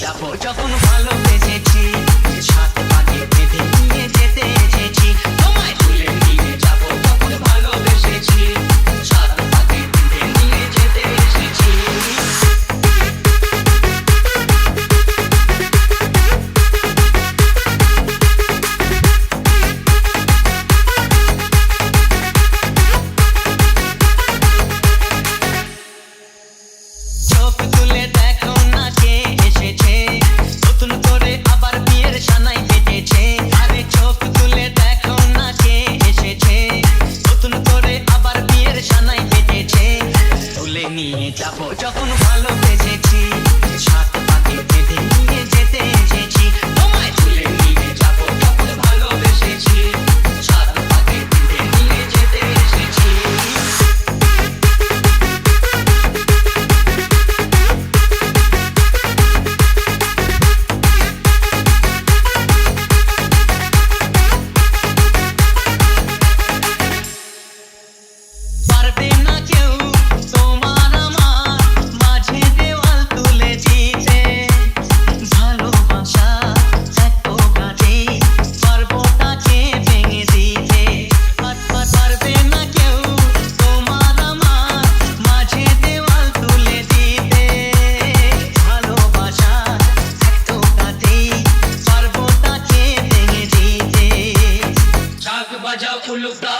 চাপো যখন ভালোবেসেছি pueblos da